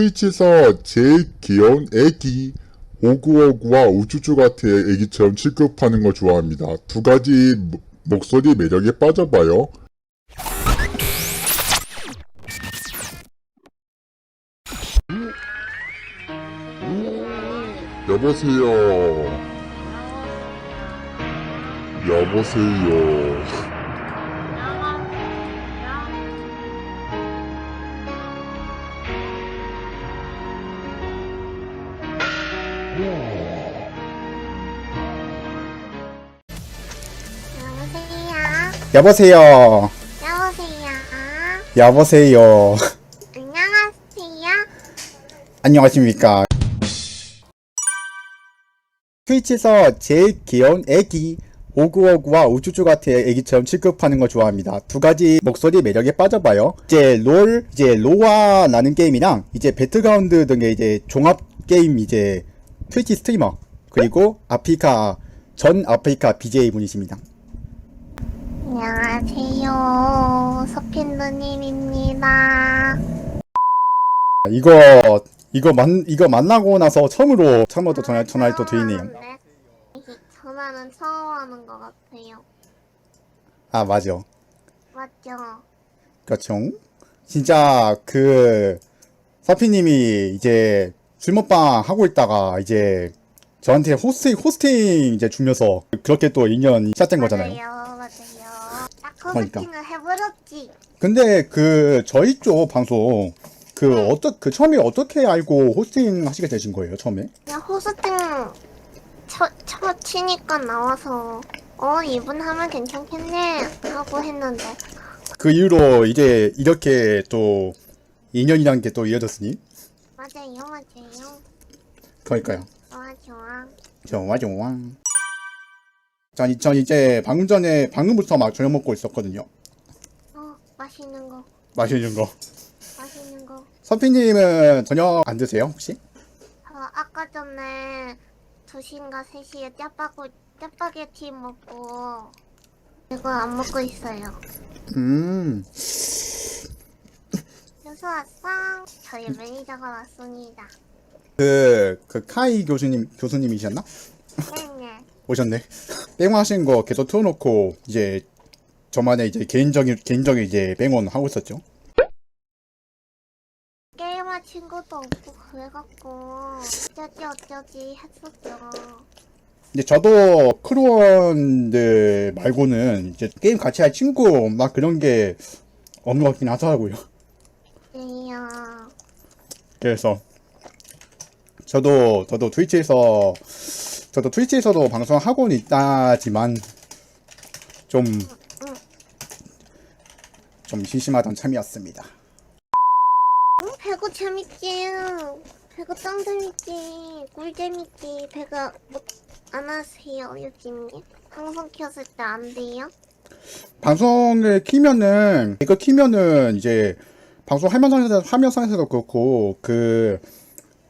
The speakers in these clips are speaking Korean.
트위치에서 제일 귀여운 애기 오구오구와 우쭈쭈 같은 애기처럼 취급하는 걸 좋아합니다. 두 가지 모- 목소리 매력에 빠져봐요. 여보세요. 여보세요. 여보세요. 여보세요. 여보세요. 안녕하세요. 안녕하십니까. 트위치에서 제일 귀여운 애기 오구오구와 우쭈쭈 같은 애기처럼 취급하는 걸 좋아합니다. 두 가지 목소리 매력에 빠져봐요. 이제 롤, 이제 로아 라는 게임이랑 이제 배틀그라운드 등의 이제 종합 게임 이제 트위치 스트리머 그리고 아프리카 전 아프리카 BJ 분이십니다. 안녕하세요. 서핀 누님입니다. 이거 이거 만 이거 만나고 나서 처음으로 처음으로 전화 전화를 또 드리네요. 네. 전화는 처음 하는 것 같아요. 아 맞아. 맞죠? 그렇죠. 진짜 그 서피님이 이제 술 먹방 하고 있다가 이제 저한테 호스팅 호스팅 이제 주면서 그렇게 또 인연이 시작된 거잖아요. 맞아요. 맞아요. 딱 그러니까. 커스팅을 해버렸지. 근데 그 저희 쪽 방송 그 네. 어떠 그 처음에 어떻게 알고 호스팅 하시게 되신 거예요 처음에? 그냥 호스팅 쳐, 쳐 치니까 나와서 어 이분 하면 괜찮겠네 하고 했는데 그 이후로 이제 이렇게 또 인연이란 게 또 이어졌으니 맞아요 맞아요 그러니까요. 좋아 좋아 좋아 좋아. 전, 이- 전 이제 방금 전에 방금부터 막 저녁 먹고 있었거든요. 어 맛있는 거 맛있는 거. 맛있는 거 서피님은 저녁 안 드세요 혹시? 어, 아까 전에 2시인가 3시에 짜파구, 짜파게티 먹고 이거 안 먹고 있어요 음. 교수 왔어? 저희 매니저가 왔습니다 그, 그 카이 교수님 교수님이셨나? 네네 오셨네. 뺑 하신 거 계속 틀어놓고 이제 저만의 이제 개인적인 개인적인 이제 뺑원 하고 있었죠. 게임할 친구도 없고 그래갖고 어쩌지 어쩌지 했었죠 이제 저도 크루원들 말고는 이제 게임 같이 할 친구 막 그런 게 없는 것 같긴 하더라고요. 네요 그래서 저도 저도 트위치에서 저도 트위치에서도 방송하고는 있다지만 좀 좀 심심하던 참이었습니다. 응, 배구 재밌지 배구 짱 재밌지 꿀 재밌지 배구 뭐안 하세요 요즘에 방송 켰을 때 안 돼요? 방송을 키면은 이거 키면은 이제 방송 화면상에서 화면상에서도 그렇고 그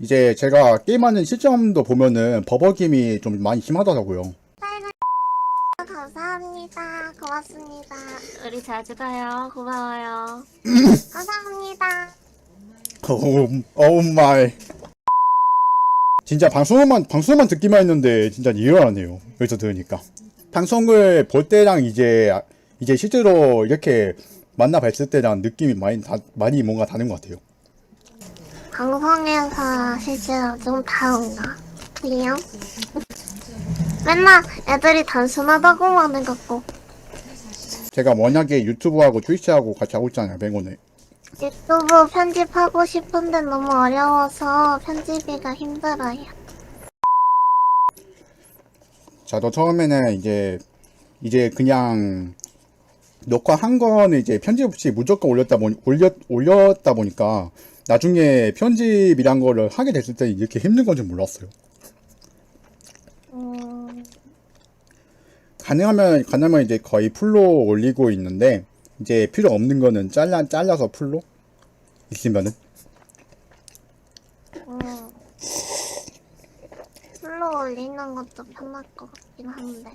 이제 제가 게임하는 시점도 보면은 버벅임이 좀 많이 심하더라고요. 감사합니다 고맙습니다 우리 자주 봐요 고마워요 감사합니다 오, 오 마이. 진짜 방송만 방송만 듣기만 했는데 진짜 이해가 안 해요. 여기서 들으니까. 방송을 볼 때랑 이제 이제 실제로 이렇게 만나 뵀을 때랑 느낌이 많이 다, 많이 뭔가 다른 것 같아요. 방송에서 실제로 좀 다른가? 그래요? 맨날 애들이 단순하다고만 해갖고 제가 워낙에 유튜브하고 트위치하고 같이 하고 있잖아요, 뱅고는. 유튜브 편집하고 싶은데 너무 어려워서 편집이가 힘들어요. 저도 처음에는 이제 이제 그냥 녹화한 거는 이제 편집 없이 무조건 올렸다 보니 올렸 올렸다 보니까 나중에 편집이란 거를 하게 됐을 때 이렇게 힘든 건지 몰랐어요. 음, 가능하면 가능하면 이제 거의 풀로 올리고 있는데 이제 필요 없는 거는 잘라 잘라서 풀로 있으면은 음. 풀로 올리는 것도 편할 것 같긴 한데.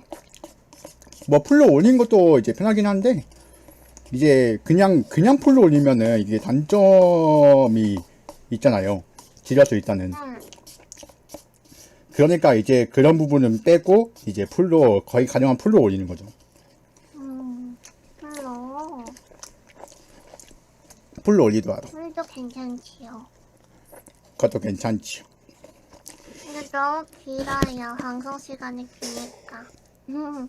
뭐 풀로 올린 것도 이제 편하긴 한데 이제 그냥 그냥 풀로 올리면은 이게 단점이 있잖아요. 지려져 있다는. 응. 그러니까 이제 그런 부분은 빼고 이제 풀로 거의 가능한 풀로 올리는 거죠. 음. 별로. 풀로 올리더라도 풀도 괜찮지요. 그것도 괜찮지요. 근데 너무 길어요. 방송 시간이 기니까. 음.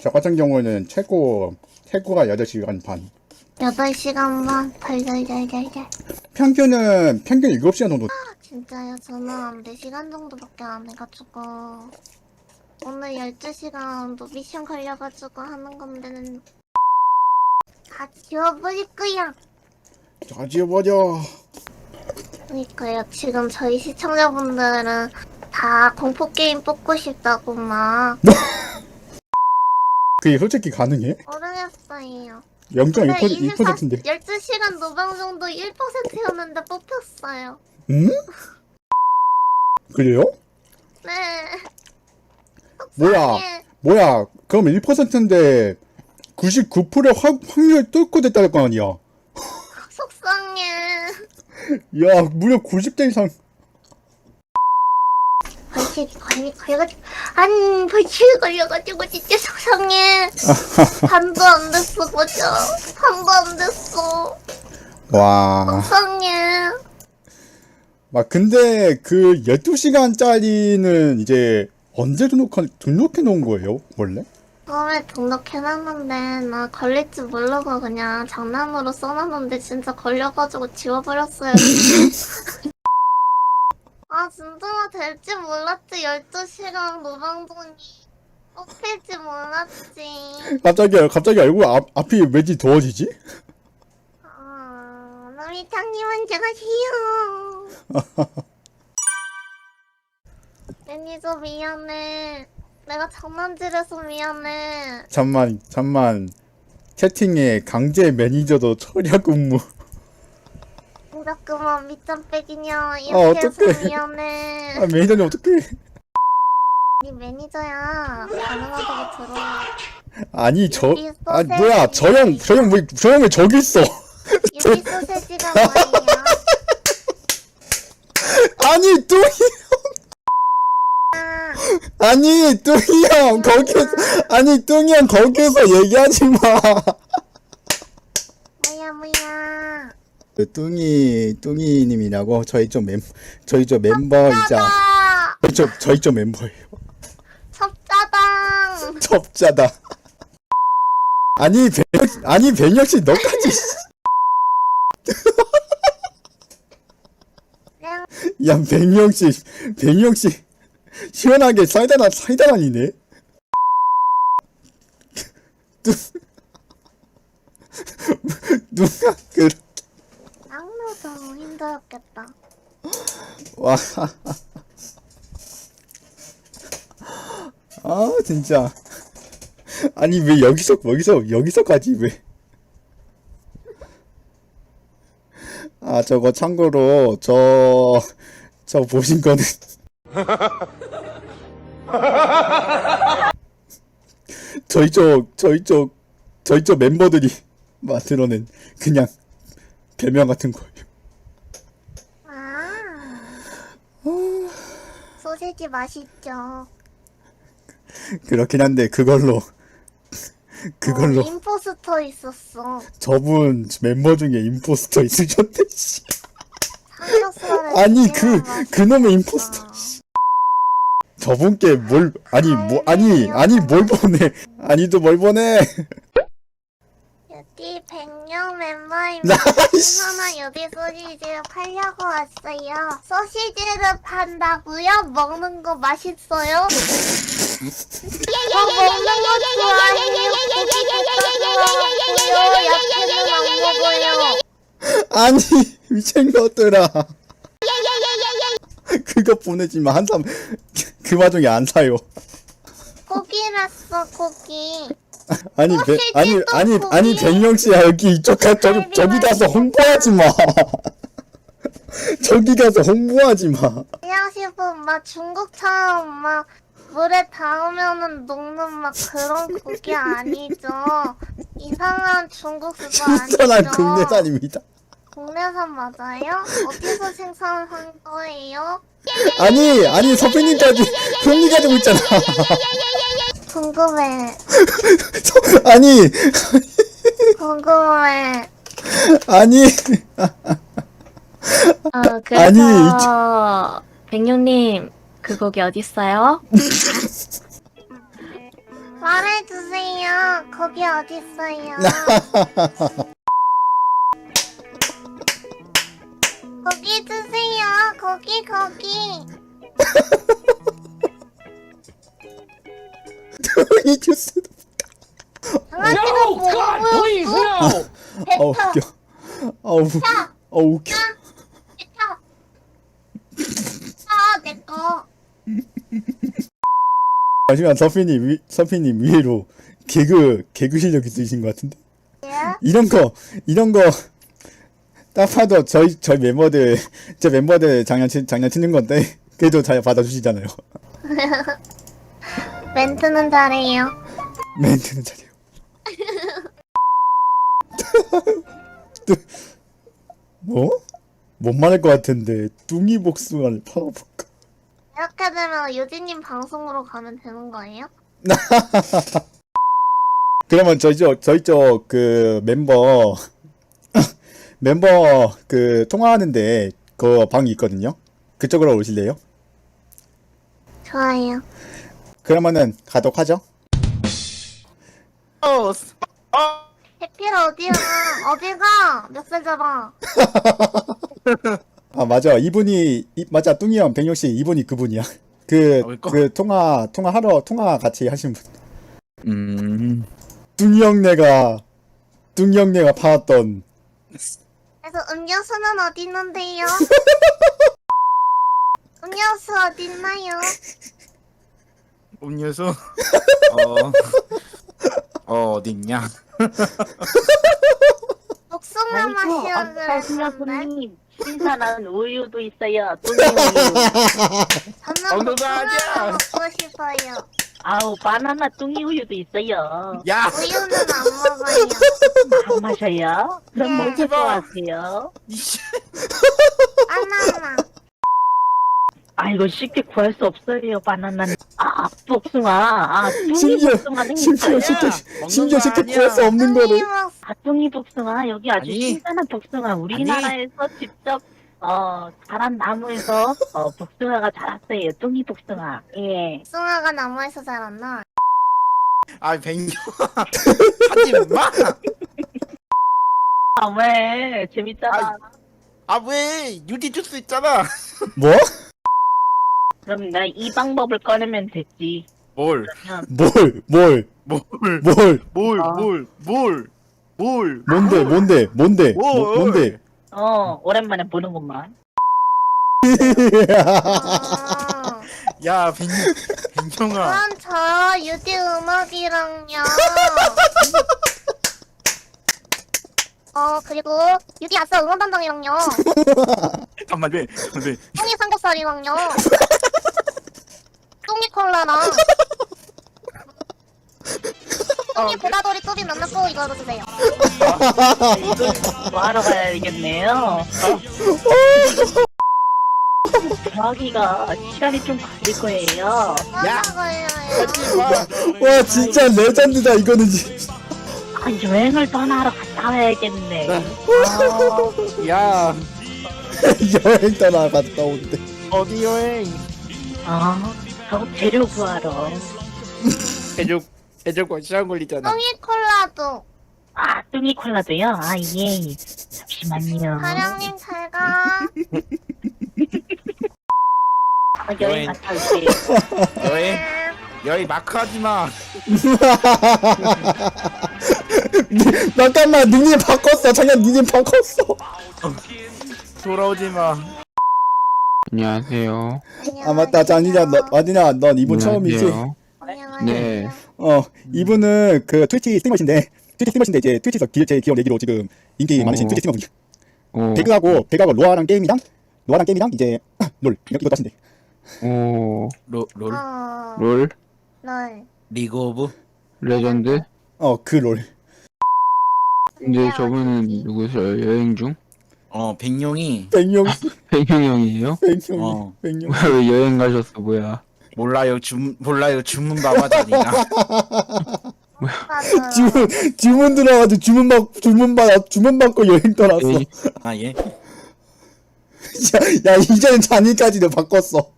저 같은 경우는 최고 최고가 8시간 반. 8시간 반. 덜덜덜덜덜. 평균은 평균 7시간 정도 진짜요? 저는 4시간 정도밖에 안 해가지고. 오늘 12시간 도 미션 걸려가지고 하는 건데는. 다 지워버릴 거야. 자 지워버려. 그니까요. 지금 저희 시청자분들은 다 공포게임 뽑고 싶다고 막. 그게 솔직히 가능해? 모르겠어요. 0.1%인데. 12시간 노방정도 1%였는데 뽑혔어요. 음? 그래요? 네. 뭐야? 예. 뭐야? 그럼 1%인데 99%의 확, 확률 뚫고 됐다는 거 아니야? 속상해. 야, 무려 90대 이상. 벌칙이 걸리, 걸 려가지고. 아니, 벌칙이 걸려가지고 진짜 속상해. 반도 안 됐어, 그죠? 반도 안 됐어. 와. 속상해. 막 근데 그 12시간짜리는 이제 언제 등록한, 등록해 놓은 거예요? 원래? 처음에 등록해놨는데 나 걸릴 줄 모르고 그냥 장난으로 써놨는데 진짜 걸려가지고 지워버렸어요. 아 진짜가 될지 몰랐지. 12시간 노방송이 뽑힐지 몰랐지. 갑자기 갑자기 얼굴 앞, 앞이 왠지 더워지지? 아 노미탕님은 제가 싫어. 매니저 미안해. 내가 장난질해서 미안해. 잠만 잠만. 채팅에 강제 매니저도 철야 근무 그만 밑장 빼기냐 아, 이렇게 해서 어떡해. 미안해. 아 매니저님 어떡해. 네 매니저야. 가능하다고 들어. 아니 저 여기 아 소세지. 뭐야. 저 형 저 형 왜 저 형 왜 저기 있어. 유기 소세지가 뭐예요? 아니 뚱이 아, 아니 뚱이 형. 거기서 아니 뚱이 형 거기서 얘기하지 마 뭐야 뭐야 그 뚱이 뚱이님이라고 저희 좀멤 저희 저 멤버이자. 저희 저 저희 저 멤버예요. 첩짜당! 첩자다 아니 백혁 아니 백혁 씨 너까지 그냥 야 백혁 씨 백혁 씨. 시원하게 사이다나 사이다란이네. 누 누가 그 쌍노도 힘들었겠다 와. 아, 진짜. 아니, 왜 여기서, 여기서, 여기서까지 왜. 아, 저거 참고로, 저, 저 보신 거는. 저희 쪽, 저희 쪽, 저희 쪽 멤버들이 만들어낸 그냥 별명 같은 거예요. 아 소세지 맛있죠 그렇긴 한데, 그걸로, 그걸로. 어, 임포스터 있었어 저분 멤버 중에 임포스터 있으셨대 씨. 아니 그. 그놈의 임포스터 씨. 저분께 뭘 아니 뭐 아니 아니 뭘 보내 아니도 뭘 보내 여기 백령 멤버입니다. 하나 여기 소시지를 팔려고 왔어요. 소시지를 판다고요? 먹는 거 맛있어요? 어. 고기. 아니 미친 것들아 그거 보내지만 한 사람 그 와중에 안 사요 고기랬어 고기. 아니 배, 아니 아니. 아니 백영 씨야 여기 이쪽 가 저기 저기 가서 홍보하지 마 저기 가서 홍보하지 마 그냥 싶은 막 중국처럼 막 물에 닿으면은 녹는 막 그런 고기 아니죠. 이상한 중국 그거 아니죠. 신선한 국내산입니다 국내산 맞아요? 어디서 생산한 거예요? 아니 아니 그런 얘기 하고 있잖아 궁금해. 서- 아니 궁금해. 아니 어, 그래서 아니, 백룡님 그 곡이 어딨어요? 말해주세요. 거기 어딨어요? 거기 주세요. 거기 거기. 이 주스 강아지가 보고 아 웃겨. 아 웃겨. 아 웃겨. 아, 내 거. 잠시만 서피님 위, 서피님 위로 개그 개그 실력 있으신 것 같은데? 예? 이런 거 이런 거 딱 봐도 저희 저희 멤버들 제 멤버들 장난치 장난치는 건데 그래도 잘 받아주시잖아요 멘트는 잘해요. 멘트는 잘해요 또, 뭐? 못 말할 것 같은데 뚱이 복숭아를 팔아볼까 이렇게 되면 유진님 방송으로 가면 되는 거예요? 그러면 저희 쪽 저희 쪽그 멤버 멤버 그 통화하는데 그 방이 있거든요. 그쪽으로 오실래요? 좋아요. 그러면은 가도록 하죠. 해필 어디야? 어디가? 멱살 잡아. 아 맞아 이분이 이, 맞아 뚱이 형 백용 씨 이분이 그분이야. 그 어, 이거? 그 통화 통화 하러 통화 같이 하신 분. 음. 뚱이 형네가 뚱이 형네가 팔았던 그래서 음료수는 어디 있는데요? 음료수 어디 있나요? 음료수. 어. 어 어딨냐? 복숭아 그랬는데 손님 신선한 우유도 있어요. 뚱이 우유. 저는 복숭아 아니야. 먹고 싶어요. 아우 바나나 뚱이 우유도 있어요. 야. 우유는 안 먹어요. 안 마셔요? 그럼 네. 먹을 거 같아요. 이 씨. 바나나. 아 이거 쉽게 구할 수 없어요. 바나나는. 아 복숭아. 아 뚱이 심지어 복숭아는 심지어. 쉽게 먹는 심지어 거 쉽게 아니야. 구할 수 없는 거를 아 뚱이 복숭아 여기 아주 아니. 신선한 복숭아 우리나라에서 직접 어 자란 나무에서 어 복숭아가 자랐어요. 뚱이 복숭아. 예. 복숭아가 나무에서 자랐나? 아 백룡아. 하지 마. 아 왜? 재밌잖아. 아 왜? 유디 주스 있잖아. 뭐? 그럼 나 이 방법을 꺼내면 됐지. 뭘? 뭘? 뭘? 뭘? 뭘? 뭘? 아. 뭘? 뭘? 뭘? 뭔데? 뭔데? 뭔데? 뭐, 뭘? 뭔데? 어, 오랜만에 보는구만. 아, 야 백룡. 백룡아. 그럼 저 유디 음악이랑요. 어 그리고 유디 아싸 응원 담당이랑요. 잠깐만 왜? 왜? 똥이 삼겹살이랑요. 콜라랑. 똥이 보다돌이 뚜비 만났고 이거로 주세요. 아, 이거 뭐하러 가야겠네요. 구하기가 시간이 좀 걸릴 거예요. 야! 거예요. 와 진짜 레전드다 이거는 진짜. 아, 여행을 떠나러 갔다 와야겠네. 아, 야. 여행 떠나 갔다 온대. 어디 여행? 아, 저 재료 구하러. 해적 해적과 시간 걸리잖아. 똥이 콜라도. 아, 뚱이 콜라도요? 아, 예. 잠시만요. 사장님 잘 가. 아, 여행 갔다 올게요. 여행 여행 마크 하지 마. 잠깐만 닉님 바꿨어. 잠깐 닉님 바꿨어. 돌아오지 마. 안녕하세요. 아 맞다. 잔이냐 너 아니냐 넌 이분 처음이지. 안녕하세요. 네. 어 이분은 그 트위치 스트리머신데 트위치 스트리머신데 이제 트위치에서 기, 제 기업 내기로 지금 인기 어. 많으신 트위치 스트리머분이 오, 배그하고 배그하고 로아랑 게임이랑 로아랑 게임이랑 이제 롤 이렇게 이것도 하신대. 오, 로, 롤? 어, 롤, 롤. 리그 오브? 어그 롤. 근데 저분은 누구세요? 여행 중? 어 백룡이 백룡 백형 형이에요? 백룡 어. 백룡 뭐야 왜 여행 가셨어 뭐야? 몰라요 주 몰라요 주문 봐봐 자리나 맞아요. 주문 주문 들어가지고 주문 받 주문 받 주문 받고 여행 떠났어. 에이, 아예 야, 야 이제는 잔이까지도 바꿨어.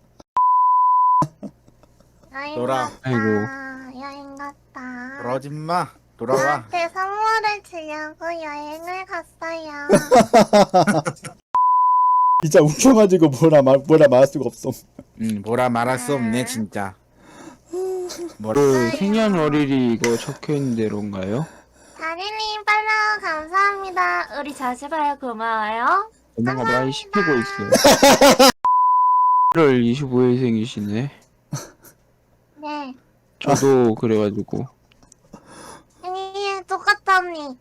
여행 놀아. 갔다. 아이고. 여행 갔다. 돌아오지 마 돌아와 저한테 선물을 주려고 여행을 갔어요. 진짜 웃겨가지고 뭐라 말 뭐라 말할 수가 없어. 음 뭐라 말할 수 없네 진짜 뭐라 그 생년 월일이 이거 적혀 있는 대로인가요? 다리님 팔로우 감사합니다. 우리 자주 봐요. 고마워요. 엄마가 많이 씹히고 있어요 1월 25일생이시네 네. 저도 그래가지고 아니 똑같다 언니.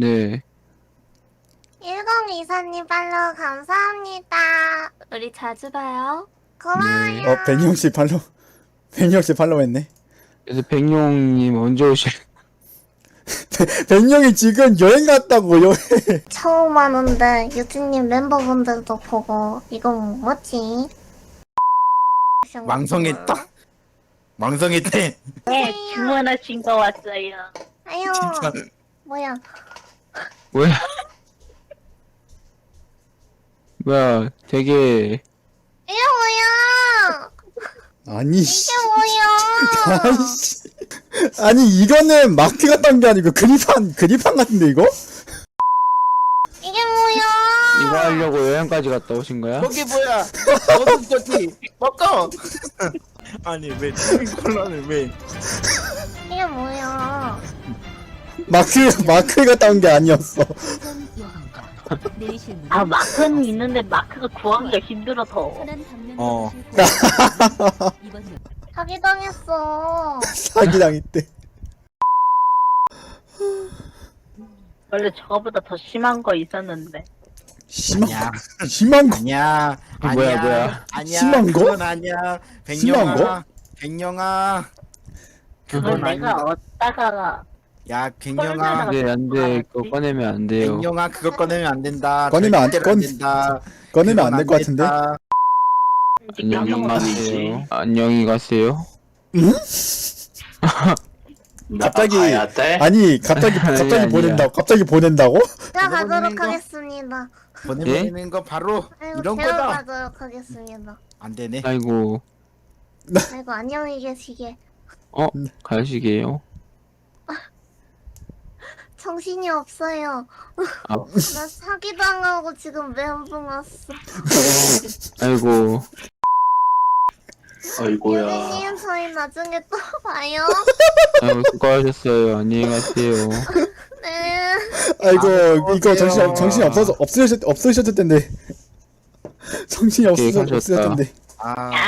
네 1024님 팔로우 감사합니다. 우리 자주 봐요. 고마워요. 어 백룡 씨 팔로 백룡 씨 팔로우했네. 그래서 백룡님 언제 오실 백룡이 지금 여행 갔다고 여행. 처음 하는데 유진님 멤버분들도 보고 이건 뭐지? 왕성했다 왕성했대 네, 주문하신 거 왔어요. 아유 진짜 뭐야? 뭐야 뭐야 되게 이게 뭐야? 아니 씨. 이게 뭐야? 아이씨. 아니 이거는 마크 같은 게 아니고 그립판 그립판 같은데 이거? 이게 뭐야? 이거 하려고 여행까지 갔다 오신 거야? 거기 뭐야 어떤 거지 먹어 아니 왜 콜라를 왜 이게 뭐야? 마크 마크 갔다 온게 아니었어. 아, 마크는 있는데 마크가 구하기가 힘들어 더. 어. 사기당했어. 사기 당했대. 원래 저거보다 더 심한 거 있었는데. 심한 아니야 심한 거. 아니야 아, 뭐야, 아니야, 뭐야. 아니야 심한 거? 그건 아니야 백령아 백령아 그건 내가 어디다가 야 백령아 안돼 안 돼 그거 꺼내면 안 돼요 백령아 그거 꺼내면 안 된다 꺼내면 안- 절대로 꺼- 된다 꺼내면 안 될 것 같은데. 된다. 안녕히 가세요 안녕히 가세요 갑자기 아니 갑자기 아니, 갑자기 아니야. 보낸다고 갑자기 보낸다고? 제가 가도록 거? 하겠습니다. 보내는 거 바로 아이고 이런 제가 거다 가도록 하겠습니다. 안 되네 아이고 아이고 안녕히 계시게. 어 가시게요 정신이 없어요. 아. 나 사기당하고 지금 멘붕 왔어. 아이고 유진님 저희 나중에 또 봐요. 아이고 수고하셨어요 안녕히 가세요 네. 아이고 아, 이거 정신? 정신 없어서 없으셨 없으셨을 텐데 정신이 없으셨 가셨다. 없으셨을 텐데 아